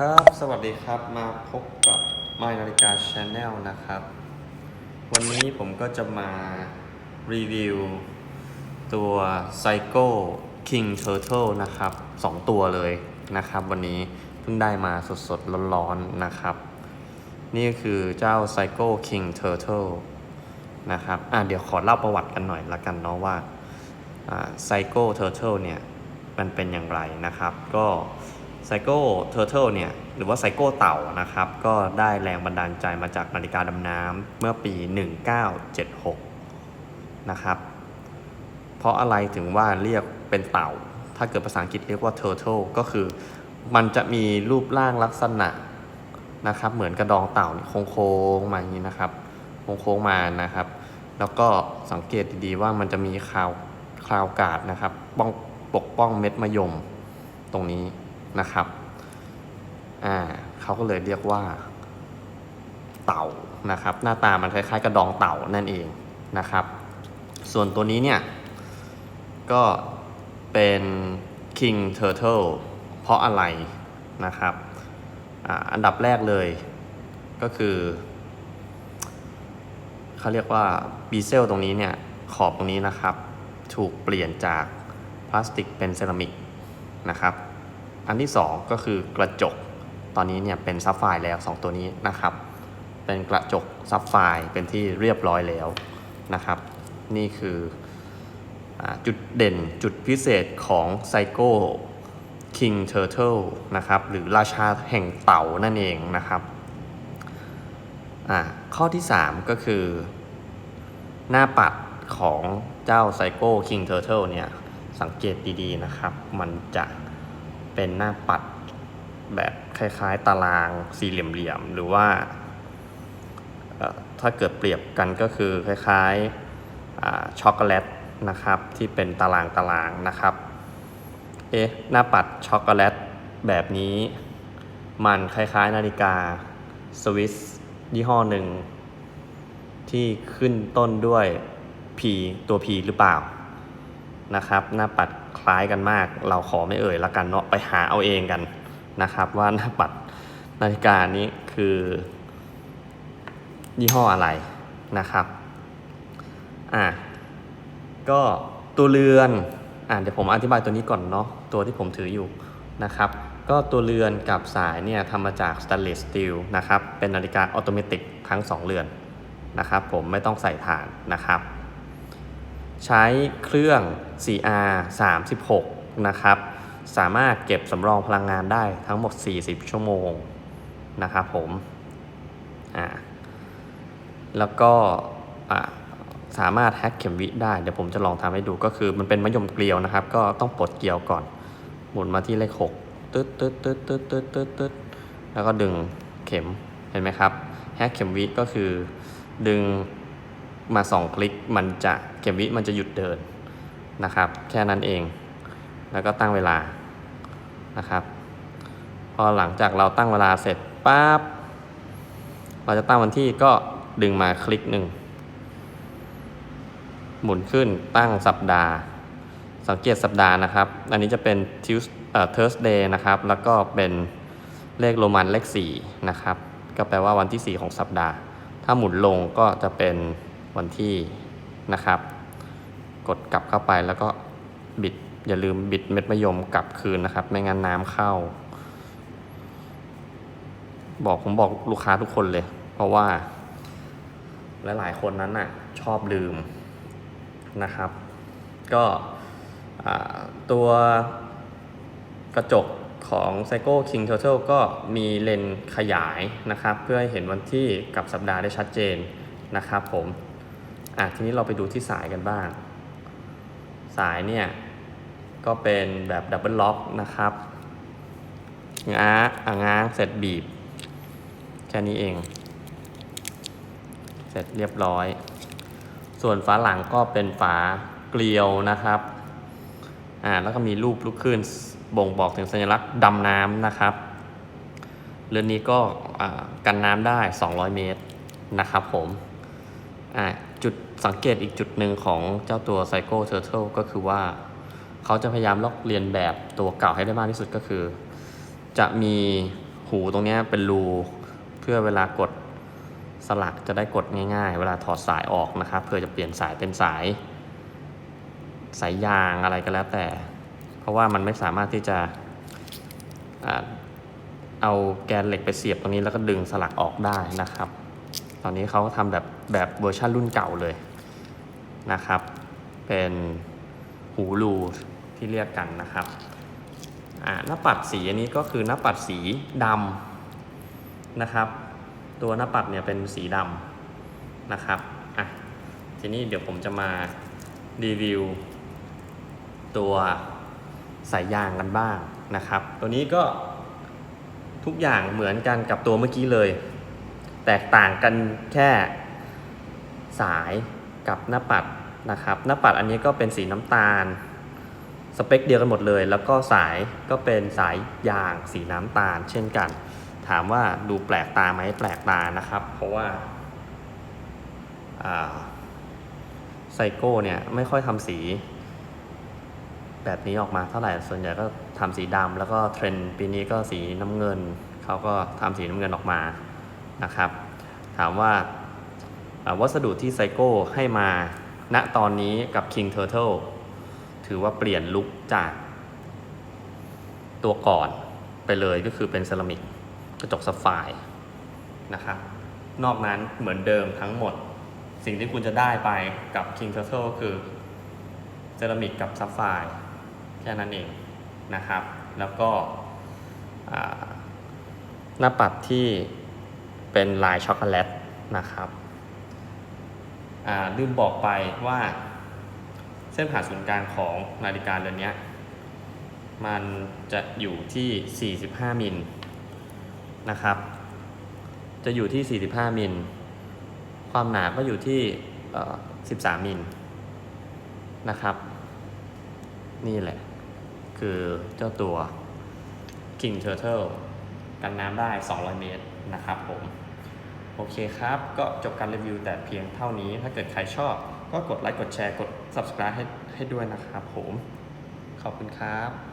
ครับ สวัสดีครับ มาพบกับ My นาฬิกา Channel นะครับ วันนี้ผมก็จะมารีวิว ตัว Psycho King Turtle นะครับ 2 ตัวเลยนะครับ วันนี้เพิ่งได้มาสดๆ ร้อนๆ นะครับ นี่คือเจ้า Psycho King Turtle นะครับ อะเดี๋ยวขอเล่าประวัติกันหน่อยละกันเนาะว่าไซโก้เทอร์เทลเนี่ย มันเป็นอย่างไรนะครับ ก็ ไซโก้เทอร์เทิลเนี่ยหรือว่าไซโก้เต่านะครับ ก็ได้แรงบันดาลใจมาจากนาฬิกาดำน้ำเมื่อปี 1976 นะครับ เพราะอะไรถึงว่าเรียกเป็นเต่า ถ้าเกิดภาษาอังกฤษเรียกว่า turtle ก็คือมันจะมีรูปร่างลักษณะนะครับ เหมือนกระดองเต่าเนี่ยโค้งๆมาอย่างนี้นะครับโค้งๆมานะครับ แล้วก็สังเกตดีๆว่ามันจะมีคราวคราวกาดนะครับป้องปกป้องเม็ดมะยมตรงนี้ นะครับอ่าเขาก็เลยเรียกว่าเต่านะครับ หน้าตามันคล้ายๆกระดองเต่านั่นเองนะครับ ส่วนตัวนี้เนี่ย ก็เป็น King Turtle เพราะอะไรนะครับออันดับแรกเลยก็คือเขาเรียกว่าบีเซลตรงนี้เนี่ย ขอบตรงนี้นะครับ ถูกเปลี่ยนจากพลาสติกเป็นเซรามิกนะครับ อันที่ 2 ก็คือกระจก ตอนนี้เนี่ยเป็นซับไฟร์แล้ว 2 ตัวนี้นะครับ เป็นกระจกซับไฟร์เป็นที่เรียบร้อยแล้วนะครับ นี่คืออจุดเด่นจุดพิเศษของไซโก้ King Turtle นะครับ หรือราชาแห่งเต่านั่นเองนะครับข้อที่ 3 ก็คือ หน้าปัดของเจ้าไซโก้คิงเทอร์เทลเนี่ย สังเกตดีๆนะครับ มันจะ เป็นหน้าปัดแบบคล้ายๆ ตารางสี่เหลี่ยมๆหรือว่าถ้าเกิดเปรียบกันก็คือคล้ายๆช็อกโกแลตนะครับที่เป็นตารางตารางๆนะครับเอ๊ะหน้าปัดช็อกโกแลตแบบนี้มันคล้ายๆ นาฬิกาสวิสยี่ห้อหนึ่ง ที่ขึ้นต้นด้วย P ตัว P หรือเปล่านะครับ หน้าปัด คล้ายกันมาก เราขอไม่เอ่ยละกันเนาะไปหาเอาเองกันนะครับ ว่าหน้าปัดนาฬิกานี้คือ ยี่ห้ออะไรนะครับอะก็ตัวเรือนอะเดี๋ยวผมอธิบายตัวนี้ก่อนเนาะตัวที่ผมถืออยู่นะครับ ก็ตัวเรือนกับสายเนี่ยทำมาจากสแตนเลสสตีลนะครับเป็นนาฬิกาออโตเมติกทั้ง 2 เรือนนะครับ ผมไม่ต้องใส่ถ่านนะครับ ใช้เครื่อง 4R 36นะครับ สามารถเก็บสำรองพลังงานได้ทั้งหมด 40 ชั่วโมงนะครับผม อ่า แล้วก็อ่าสามารถแฮ็กเข็มวิได้ เดี๋ยวผมจะลองทำให้ดูก็คือมันเป็นมะยมเกลียวนะครับ ก็ต้องปลดเกลียวก่อน หมุนมาที่เลข6ตึ๊ดตึ๊ดตึ๊ดตึ๊ดตึ๊ดตึ๊ดตึ๊ดแล้วก็ดึงเข็ม เห็นไหมครับ แฮกเข็มวิก็คือดึง มาสองคลิกมันจะเข็มวิมันจะหยุดเดินนะครับ แค่นั้นเอง แล้วก็ตั้งเวลานะครับ พอหลังจากเราตั้งเวลาเสร็จปั๊บเราจะตั้งวันที่ก็ดึงมาคลิกหนึ่งหมุนขึ้นตั้งสัปดาห์ สังเกตสัปดาห์นะครับ อันนี้จะเป็น Tuesday เอ่อ Thursday นะครับ แล้วก็เป็นเลขโรมันเลข4นะครับ ก็แปลว่าวันที่ 4 ของสัปดาห์ ถ้าหมุนลงก็จะเป็น วันที่นะครับ กดกลับเข้าไปแล้วก็บิดอย่าลืมบิดเม็ดมะยมกลับคืนนะครับ ไม่งั้นน้ำเข้า บอกผมบอกลูกค้าทุกคนเลย เพราะว่า หลายๆคนนั้นน่ะ ชอบลืมนะครับ ก็ตัวกระจกของ Psycho King Turtle ก็มีเลนส์ขยายนะครับ เพื่อให้เห็นวันที่กับสัปดาห์ได้ชัดเจนนะครับผม อะทีนี้เราไปดูที่สายกันบ้าง สายเนี่ยก็เป็นแบบดับเบิลล็อกนะครับง้าอะง้างเสร็จบีบ แค่นี้เอง เสร็จเรียบร้อย ส่วนฝาหลังก็เป็นฝาเกลียวนะครับอ่าแล้วก็มีรูปลูกคลื่นบ่งบอกถึงสัญลักษณ์ดำน้ำนะครับเรือนนี้ก็อ่ากันน้ำได้ 200 เมตรนะครับผม อ่าจุดสังเกตอีกจุดหนึ่งของเจ้าตัว Psycho Turtle ก็คือว่า เขาจะพยายามลอกเลียนแบบตัวเก่าให้ได้มากที่สุดก็คือ จะมีหูตรงนี้เป็นรูเพื่อเวลากดสลักจะได้กดง่ายๆ เวลาถอดสายออกนะครับเพื่อจะเปลี่ยนสายเป็นสาย สายยางอะไรก็แล้วแต่ เพราะว่ามันไม่สามารถที่จะอ่าเอาแกนเหล็กไปเสียบตรงนี้แล้วก็ดึงสลักออกได้นะครับ ตอนนี้เขาทำแบบแบบเวอร์ชันรุ่นเก่าเลยนะครับ เป็นหูรูที่เรียกกันนะครับอ่าหน้าปัดสีอันนี้ก็คือหน้าปัดสีดำนะครับ ตัวหน้าปัดเนี่ยเป็นสีดำนะครับอะทีนี้เดี๋ยวผมจะมารีวิว ตัวสายยางกันบ้างนะครับ ตัวนี้ก็ทุกอย่างเหมือนกันกับตัวเมื่อกี้เลย แตกต่างกันแค่สายกับหน้าปัดนะครับ หน้าปัดอันนี้ก็เป็นสีน้ำตาล สเปคเดียวกันหมดเลย แล้วก็สายก็เป็นสายยางสีน้ำตาล เช่นกัน ถามว่าดูแปลกตาไหมแปลกตานะครับ เพราะว่าไซโก้เนี่ยไม่ค่อยทำสีแบบนี้ออกมาเท่าไหร่ ส่วนใหญ่ก็ทำสีดำแล้วก็เทรนด์ปีนี้ก็สีน้ำเงิน เขาก็ทำสีน้ำเงินออกมา นะครับ ถามว่าวัสดุที่ไซโก้ให้มาณตอนนี้กับ King Turtle ถือว่าเปลี่ยนลุคจากตัวก่อนไปเลยก็คือเป็นเซรามิกกระจกซัฟไฟร์นะครับ นอกนั้นเหมือนเดิมทั้งหมด สิ่งที่คุณจะได้ไปกับ King Turtle ก็คือเซรามิกกับซัฟไฟร์แค่นั้นเองนะครับ แล้วก็หน้าปัดที่ เป็นลายช็อกโกแลตนะครับอ่าลืมบอกไปว่าเส้นผ่าศูนย์กลางของนาฬิกาเรือนนี้มันจะอยู่ที่ 45 มิลนะครับ จะอยู่ที่ 45 มิล ความหนาก็อยู่ที่ 13 มิลนะครับ นี่แหละ คือเจ้าตัว King Turtle กันน้ำได้ 200 เมตรนะครับผม โอเคครับ ก็จบการรีวิวแต่เพียงเท่านี้ ถ้าเกิดใครชอบ ก็กดไลค์ กดแชร์ กด subscribe ให้ให้ด้วยนะครับผม ขอบคุณครับ